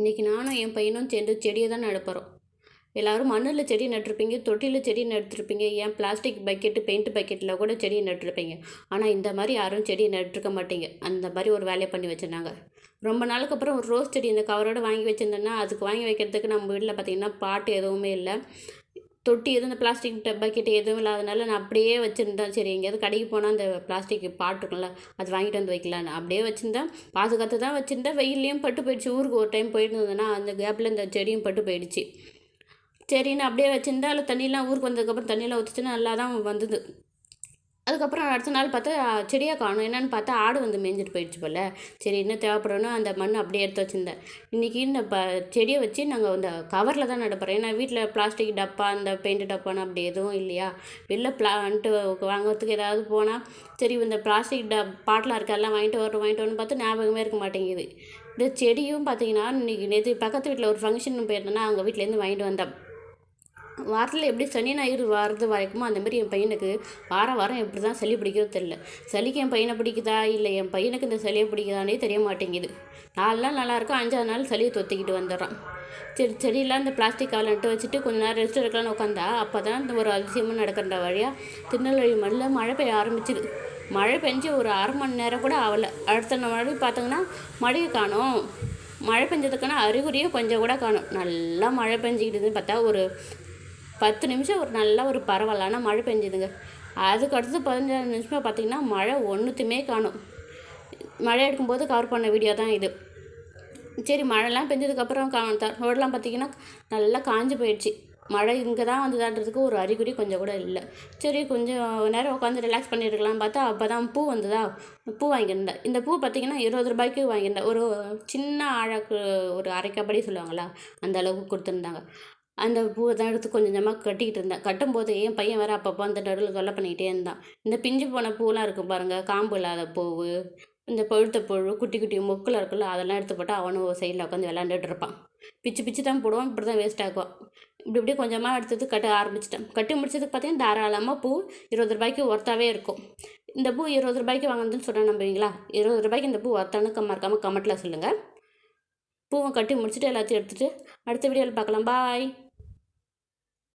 இன்றைக்கி நானும் என் பையனும் சேர்ந்து செடியை தான் நட எல்லோரும் மண்ணில் செடி நட்டிருப்பீங்க தொட்டியில் செடி நட்டுருப்பீங்க ஏன் பிளாஸ்டிக் பக்கெட்டு பெயிண்ட் பக்கெட்டில் கூட செடியை நட்டுருப்பீங்க. ஆனால் இந்த மாதிரி யாரும் செடியை நட்டுருக்க மாட்டீங்க. அந்த மாதிரி ஒரு வேலையை பண்ணி வச்சுருந்தாங்க. ரொம்ப நாளுக்கு அப்புறம் ஒரு ரோஸ் செடி இந்த கவரோடு வாங்கி வச்சுருந்தேன்னா அதுக்கு வாங்கி வைக்கிறதுக்கு நம்ம வீட்டில் பார்த்திங்கன்னா பாட்டு எதுவுமே இல்லை. தொட்டி எதுவும் இந்த பிளாஸ்டிக் பக்கெட் எதுவும் இல்லாதனால நான் அப்படியே வச்சுருந்தேன் சரி எங்கேயாவது கடைக்கு போனால் அந்த பிளாஸ்டிக் பாட்டுக்குள்ள அது வாங்கிட்டு வந்து வைக்கலான்னு அப்படியே வச்சுருந்தேன் பாதுகாத்து தான் வச்சுருந்தேன் வெயிலையும் பட்டு போயிடுச்சு. ஊருக்கு ஒரு டைம் போயிருந்ததுன்னா இருந்ததுன்னா அந்த கேப்பில் இந்த செடியும் பட்டு போயிடுச்சு. சரின்னு அப்படியே வச்சுருந்தா அதில் தண்ணியெலாம் ஊருக்கு வந்ததுக்கப்புறம் தண்ணியெலாம் ஊற்றுச்சுன்னா நல்லா தான் வந்தது. அதுக்கப்புறம் அடுத்த நாள் பார்த்தா செடியாக காணும். என்னென்னு பார்த்தா ஆடு வந்து மேய்ஞ்சிட்டு போயிடுச்சு போல். சரி என்ன தேவைப்படணும் அந்த மண் அப்படியே எடுத்து வச்சுருந்தேன். இன்றைக்கி இந்த ப செடியை வச்சு நாங்கள் அந்த கவரில் தான் நடப்புறோம் ஏன்னா வீட்டில் பிளாஸ்டிக் டப்பா அந்த பெயிண்ட் டப்பான்னு அப்படி எதுவும் இல்லையா? வெளில பிளான்ட்டு வாங்குறதுக்கு ஏதாவது போனால் சரி இந்த பிளாஸ்டிக் ட பாட்டில் இருக்க எல்லாம் வாங்கிட்டு வரணும் வாங்கிட்டு வரணும் பார்த்து ஞாபகமே இருக்க மாட்டேங்குது. இந்த செடியும் பார்த்தீங்கன்னா இன்றைக்கி நேற்று பக்கத்து வீட்டில் ஒரு ஃபங்க்ஷன் போயிருந்தேன்னா அவங்க வீட்டிலேருந்து வாங்கிட்டு வந்தேன். வாரத்தில் எப்படி சனி ஞாயிறு வாரது வரைக்குமோ அந்தமாரி என் பையனுக்கு வாரம் வாரம் எப்படி தான் சளி பிடிக்கிறது தெரில சளிக்கு என் பையனை பிடிக்குதா? இல்லை என் பையனுக்கு இந்த சளியை பிடிக்குதானே தெரிய மாட்டேங்குது. நாலு நாள் நல்லாயிருக்கும் அஞ்சாவது நாள் சளியை தொத்திக்கிட்டு வந்துடுறான். சரி செடியெல்லாம் இந்த பிளாஸ்டிக் கால் வச்சுட்டு கொஞ்ச நேரம் ரெஸ்ட் எடுக்கலாம்னு உட்காந்தா அப்போ தான் இந்த ஒரு அதிசயமாக நடக்கிற வழியாக திருநெல்வேலி மண்ணில் மழை பெய்ய ஆரம்பிச்சிது. மழை பெஞ்சு ஒரு அரை மணி நேரம் கூட ஆகலை. அடுத்த மழை பார்த்தோங்கன்னா மழையை காணும். மழை பெஞ்சதுக்கான அறிகுறியும் கொஞ்சம் கூட காணும். நல்லா மழை பெஞ்சிக்கிட்டுதுன்னு பார்த்தா ஒரு பத்து நிமிஷம் ஒரு நல்ல ஒரு பரவாயில்லான மழை பெஞ்சுதுங்க. அதுக்கு அடுத்து பதினஞ்சு நிமிஷமாக பார்த்திங்கன்னா மழை ஒன்றுத்துமே காணும். மழை எடுக்கும்போது கவர் பண்ண வீடியோ தான் இது. சரி மழைலாம் பெஞ்சதுக்கப்புறம் கா ரோடெலாம் பார்த்திங்கன்னா நல்லா காஞ்சி போயிடுச்சு. மழை இங்கே தான் வந்ததான்றதுக்கு ஒரு அறிகுறி கொஞ்சம் கூட இல்லை. சரி கொஞ்சம் நேரம் உட்காந்து ரிலாக்ஸ் பண்ணியிருக்கலாம் பார்த்தா அப்போ தான் பூ வந்ததா? பூ வாங்கியிருந்தேன். இந்த பூ பார்த்திங்கன்னா இருபது ரூபாய்க்கு வாங்கியிருந்தேன். ஒரு சின்ன ஆழக்கு ஒரு அரைக்கப்படி சொல்லுவாங்களா? அந்த அளவுக்கு கொடுத்துருந்தாங்க. அந்த பூவை தான் எடுத்து கொஞ்சம் கொஞ்சமாக கட்டிக்கிட்டு இருந்தேன் கட்டும்போது என் பையன் வேறு அப்பப்போ அந்த நடுவில் தொல்லை பண்ணிக்கிட்டே இருந்தான். இந்த பிஞ்சு போன பூவெலாம் இருக்கும் பாருங்கள் காம்பு இல்லாத பூவு இந்த பழுத்த புழு குட்டி குட்டி மொக்கில் இருக்குல்ல அதெல்லாம் எடுத்து போட்டு அவனும் சைடில் உட்காந்து விளாண்டுட்டு இருப்பான். பிச்சு பிச்சு தான் போடுவான் இப்படி தான் வேஸ்ட் ஆகும் இப்படி இப்படி கொஞ்சமாக எடுத்தது கட்ட ஆரம்பிச்சிட்டேன். கட்டி முடிச்சதுக்கு பார்த்தீங்கன்னா தாராளமாக பூ இருபது ரூபாய்க்கு ஒர்த்தாகவே இருக்கும். இந்த பூ இருபது ரூபாய்க்கு வாங்கினதுன்னு சொன்னால் நம்புவீங்களா? இருபது ரூபாய்க்கு இந்த பூ ஒர்த்தானு மறக்காமல் கமெண்ட்டில் சொல்லுங்கள் பூவை கட்டி முடிச்சுட்டு எல்லாத்தையும் எடுத்துகிட்டு அடுத்த வீடியோவில் பார்க்கலாம். பாய்